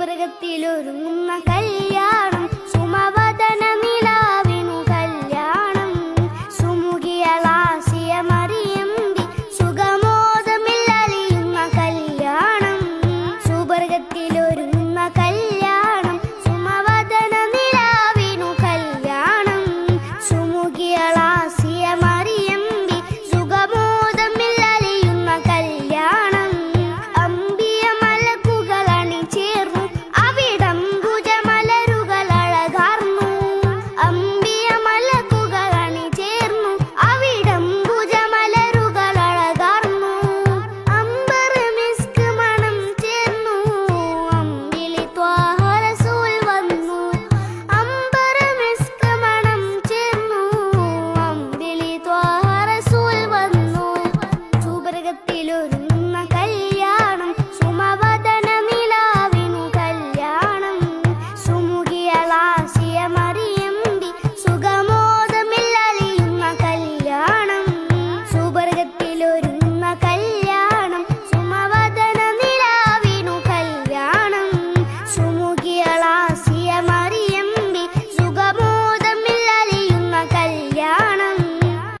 സുബ്രഹത്തിലൊരുങ്ങുന്ന കല്യാണം സുമവദന നിലാവിനു കല്യാണം സുമുഖിയളാസിയ മറിയമ്പി സുഖമോദമില്ലലിയുന്ന കല്യാണം. സുബർഗത്തിലൊരുങ്ങുന്ന